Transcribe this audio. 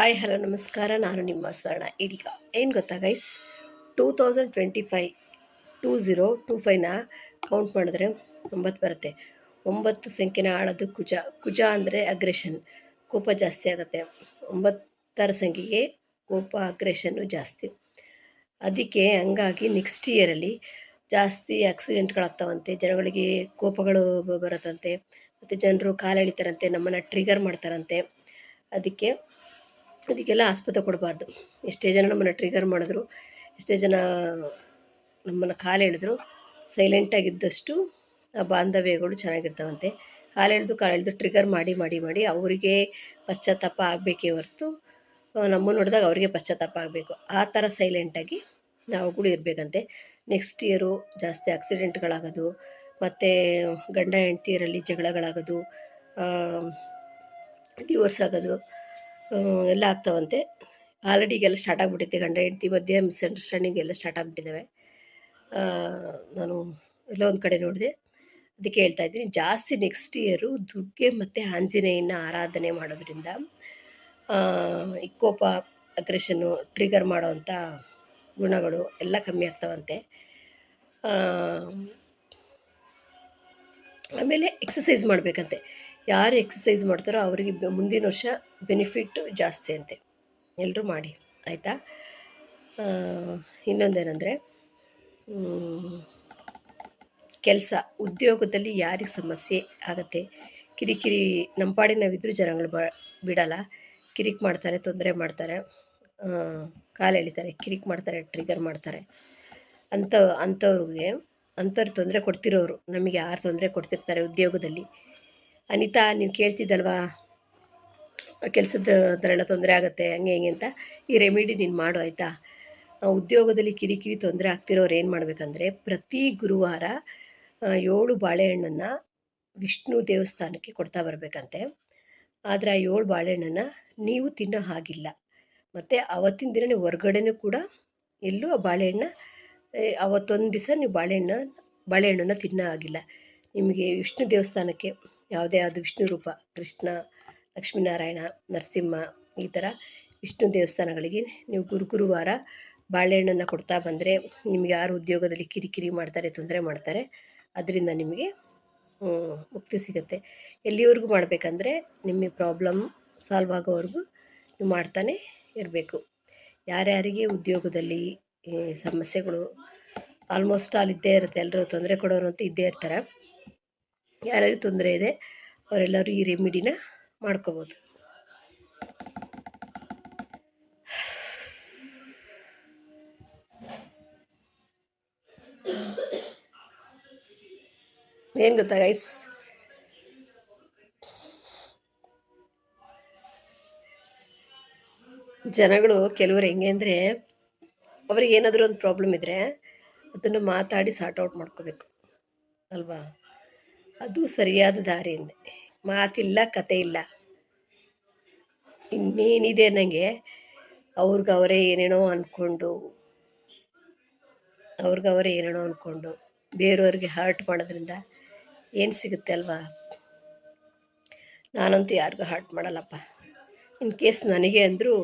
Hi, hello, ನಮಸ್ಕಾರ. ನಾನು ನಿಮ್ಮ ಸ್ವರ್ಣ. ಇದೀಗ ಏನು ಗೊತ್ತಾ guys two thousand twenty five two zero two fine count ಮಾಡಿದ್ರೆ ಒಂಬತ್ತು ಬರುತ್ತೆ. ಒಂಬತ್ತು ಸಂಖ್ಯೆನ ಆಳೋದು ಕುಜ. ಕುಜ ಅಂದರೆ ಅಗ್ರೆಷನ್ ಕೋಪ ಜಾಸ್ತಿ ಆಗುತ್ತೆ. ಒಂಬತ್ತರ ಸಂಖ್ಯೆಗೆ ಕೋಪ ಅಗ್ರೆಷನ್ನು ಜಾಸ್ತಿ. ಅದಕ್ಕೆ ಹಂಗಾಗಿ ನೆಕ್ಸ್ಟ್ ಇಯರಲ್ಲಿ ಜಾಸ್ತಿ ಆಕ್ಸಿಡೆಂಟ್ಗಳಾಗ್ತಾವಂತೆ ಜನಗಳಿಗೆ ಕೋಪಗಳು ಬರುತ್ತಂತೆ. ಮತ್ತು ಜನರು ಕಾಲೆಳಿತಾರಂತೆ, ನಮ್ಮನ್ನು ಟ್ರಿಗರ್ ಮಾಡ್ತಾರಂತೆ. ಅದಕ್ಕೆ ಅದಕ್ಕೆಲ್ಲ ಆಸ್ಪತ್ರೆ ಕೊಡಬಾರ್ದು. ಎಷ್ಟೇ ಜನ ನಮ್ಮನ್ನು ಟ್ರಿಗರ್ ಮಾಡಿದ್ರು, ಎಷ್ಟೇ ಜನ ನಮ್ಮನ್ನು ಕಾಲು ಎಳೆದ್ರು ಸೈಲೆಂಟಾಗಿದ್ದಷ್ಟು ಆ ಬಾಂಧವ್ಯಗಳು ಚೆನ್ನಾಗಿರ್ತಾವಂತೆ. ಕಾಲು ಎಳೆದು ಕಾಲು ಎಳೆದು ಟ್ರಿಗರ್ ಮಾಡಿ ಮಾಡಿ ಮಾಡಿ ಅವರಿಗೆ ಪಶ್ಚಾತ್ತಾಪ ಆಗಬೇಕೇ ಹೊರತು ನಮ್ಮನ್ನು ನೋಡಿದಾಗ ಅವರಿಗೆ ಪಶ್ಚಾತ್ತಾಪ ಆಗಬೇಕು. ಆ ಥರ ಸೈಲೆಂಟಾಗಿ ನಾವುಗಳು ಇರಬೇಕಂತೆ. ನೆಕ್ಸ್ಟ್ ಇಯರು ಜಾಸ್ತಿ ಆಕ್ಸಿಡೆಂಟ್ಗಳಾಗೋದು ಮತ್ತು ಗಂಡ ಹೆಂಡ್ತಿಯರಲ್ಲಿ ಜಗಳಗಳಾಗೋದು ಡಿವೋರ್ಸ್ ಆಗೋದು ಎಲ್ಲ ಆಗ್ತಾವಂತೆ. ಆಲ್ರೆಡಿ ಈಗೆಲ್ಲ ಸ್ಟಾರ್ಟ್ ಆಗಿಬಿಟ್ಟೈತೆ ಗಂಡ, ಹೆಂಡತಿ ಮಧ್ಯೆ ಮಿಸ್ಅಂಡರ್ಸ್ಟ್ಯಾಂಡಿಂಗ್ ಎಲ್ಲ ಸ್ಟಾರ್ಟ್ ಆಗಿಬಿಟ್ಟಿದ್ದಾವೆ ನಾನು ಎಲ್ಲ ಒಂದು ಕಡೆ ನೋಡಿದೆ. ಅದಕ್ಕೆ ಹೇಳ್ತಾ ಇದ್ದೀನಿ. ಜಾಸ್ತಿ ನೆಕ್ಸ್ಟ್ ಇಯರು ದುರ್ಗೆ ಮತ್ತು ಆಂಜನೇಯನ ಆರಾಧನೆ ಮಾಡೋದ್ರಿಂದ ಇಕೋಪ ಅಗ್ರೆಷನ್ನು ಟ್ರಿಗರ್ ಮಾಡೋವಂಥ ಗುಣಗಳು ಎಲ್ಲ ಕಮ್ಮಿ ಆಗ್ತಾವಂತೆ. ಆಮೇಲೆ ಎಕ್ಸಸೈಸ್ ಮಾಡಬೇಕಂತೆ. ಯಾರು ಎಕ್ಸಸೈಸ್ ಮಾಡ್ತಾರೋ ಅವರಿಗೆ ಮುಂದಿನ ವರ್ಷ ಬೆನಿಫಿಟ್ ಜಾಸ್ತಿ ಅಂತೆ. ಎಲ್ಲರೂ ಮಾಡಿ, ಆಯಿತಾ? ಇನ್ನೊಂದೇನೆಂದರೆ ಕೆಲಸ, ಉದ್ಯೋಗದಲ್ಲಿ ಯಾರಿಗೆ ಸಮಸ್ಯೆ ಆಗುತ್ತೆ? ಕಿರಿಕಿರಿ ನಮ್ಮ ಪಾಡಿಗೆ ಜನಗಳು ಬ ಬಿಡಲ್ಲ. ಕಿರಿಕ್ ಮಾಡ್ತಾರೆ, ತೊಂದರೆ ಮಾಡ್ತಾರೆ. ಕಾಲು ಎಳಿತಾರೆ, ಕಿರಿಕ್ ಮಾಡ್ತಾರೆ ಟ್ರಿಗರ್ ಮಾಡ್ತಾರೆ. ಅಂಥ ಅಂಥವ್ರಿಗೆ, ಅಂಥವ್ರು ತೊಂದರೆ ಕೊಡ್ತಿರೋರು, ನಮಗೆ ಯಾರು ತೊಂದರೆ ಕೊಡ್ತಿರ್ತಾರೆ ಉದ್ಯೋಗದಲ್ಲಿ? ಅನಿತಾ, ನೀವು ಕೇಳ್ತಿದ್ದಲ್ವಾ? ಕೆಲಸದ ಅದರೆಲ್ಲ ತೊಂದರೆ ಆಗುತ್ತೆ, ಹಂಗೆ ಹಿಂಗೆ ಅಂತ ಈ ರೆಮಿಡಿ ನೀನು ಮಾಡು ಆಯಿತಾ? ಉದ್ಯೋಗದಲ್ಲಿ ಕಿರಿಕಿರಿ ತೊಂದರೆ ಆಗ್ತಿರೋರು ಏನು ಮಾಡಬೇಕಂದ್ರೆ ಪ್ರತಿ ಗುರುವಾರ ಏಳು ಬಾಳೆಹಣ್ಣನ್ನು ವಿಷ್ಣು ದೇವಸ್ಥಾನಕ್ಕೆ ಕೊಡ್ತಾ ಬರಬೇಕಂತೆ. ಆದರೆ ಆ ಏಳು ಬಾಳೆಹಣ್ಣನ್ನು ನೀವು ತಿನ್ನೋ ಹಾಗಿಲ್ಲ. ಮತ್ತು ಅವತ್ತಿನ ದಿನ ನೀವು ಹೊರ್ಗಡೆನೂ ಕೂಡ ಎಲ್ಲೂ ಆ ಬಾಳೆಹಣ್ಣ ಅವತ್ತೊಂದು ದಿವಸ ನೀವು ಬಾಳೆಹಣ್ಣ, ಬಾಳೆಹಣ್ಣನ್ನು ತಿನ್ನೋ ಹಾಗಿಲ್ಲ. ನಿಮಗೆ ವಿಷ್ಣು ದೇವಸ್ಥಾನಕ್ಕೆ ಯಾವುದೇ ಆದ ವಿಷ್ಣು ರೂಪ, ಕೃಷ್ಣ, ಲಕ್ಷ್ಮೀನಾರಾಯಣ, ನರಸಿಂಹ, ಈ ಥರ ವಿಷ್ಣು ದೇವಸ್ಥಾನಗಳಿಗೆ ನೀವು ಗುರು ಗುರುವಾರ ಬಾಳೆಹಣ್ಣನ್ನು ಕೊಡ್ತಾ ಬಂದರೆ ನಿಮಗೆ ಯಾರು ಉದ್ಯೋಗದಲ್ಲಿ ಕಿರಿಕಿರಿ ಮಾಡ್ತಾರೆ, ತೊಂದರೆ ಮಾಡ್ತಾರೆ, ಅದರಿಂದ ನಿಮಗೆ ಮುಕ್ತಿ ಸಿಗುತ್ತೆ. ಎಲ್ಲಿವರೆಗೂ ಮಾಡಬೇಕಂದ್ರೆ ನಿಮಗೆ ಪ್ರಾಬ್ಲಮ್ ಸಾಲ್ವ್ ಆಗೋವರೆಗೂ ನೀವು ಮಾಡ್ತಾನೆ ಇರಬೇಕು. ಯಾರ್ಯಾರಿಗೆ ಉದ್ಯೋಗದಲ್ಲಿ ಸಮಸ್ಯೆಗಳು ಆಲ್ಮೋಸ್ಟ್ ಆಲ್ ಇದ್ದೇ ಇರುತ್ತೆ ಎಲ್ಲರೂ ತೊಂದರೆ ಕೊಡೋರು ಅಂತ ಇದ್ದೇ ಇರ್ತಾರೆ. ಯಾರ್ಯಾರಿಗೆ ತೊಂದರೆ ಇದೆ, ಅವರೆಲ್ಲರೂ ಈ ರೆಮಿಡಿನ ಮಾಡ್ಕೋಬೋದು. ಏನು ಗೊತ್ತಾ ಗೈಸ್ ಜನಗಳು ಕೆಲವರು ಹೆಂಗೆ ಅಂದರೆ ಅವ್ರಿಗೆ ಏನಾದರೂ ಒಂದು ಪ್ರಾಬ್ಲಮ್ ಇದ್ದರೆ ಅದನ್ನು ಮಾತಾಡಿ ಸಾರ್ಟ್ ಔಟ್ ಮಾಡ್ಕೋಬೇಕು. ಅಲ್ವಾ? ಅದು ಸರಿಯಾದ ದಾರಿಯಿಂದ ಮಾತಿಲ್ಲ, ಕತೆ ಇಲ್ಲ. ಇನ್ನೇನಿದೆ ನನಗೆ ಅವ್ರಿಗೆ ಅವರೇ ಏನೇನೋ ಅಂದ್ಕೊಂಡು ಅವ್ರಿಗೆ ಅವರೇ ಏನೇನೋ ಅಂದ್ಕೊಂಡು ಬೇರೆಯವ್ರಿಗೆ ಹರ್ಟ್ ಮಾಡೋದ್ರಿಂದ ಏನು ಸಿಗುತ್ತೆ ಅಲ್ವಾ? ನಾನಂತೂ ಯಾರಿಗೂ ಹರ್ಟ್ ಮಾಡಲ್ಲಪ್ಪ. ಇನ್ ಕೇಸ್ ನನಗೆ ಅಂದರೂ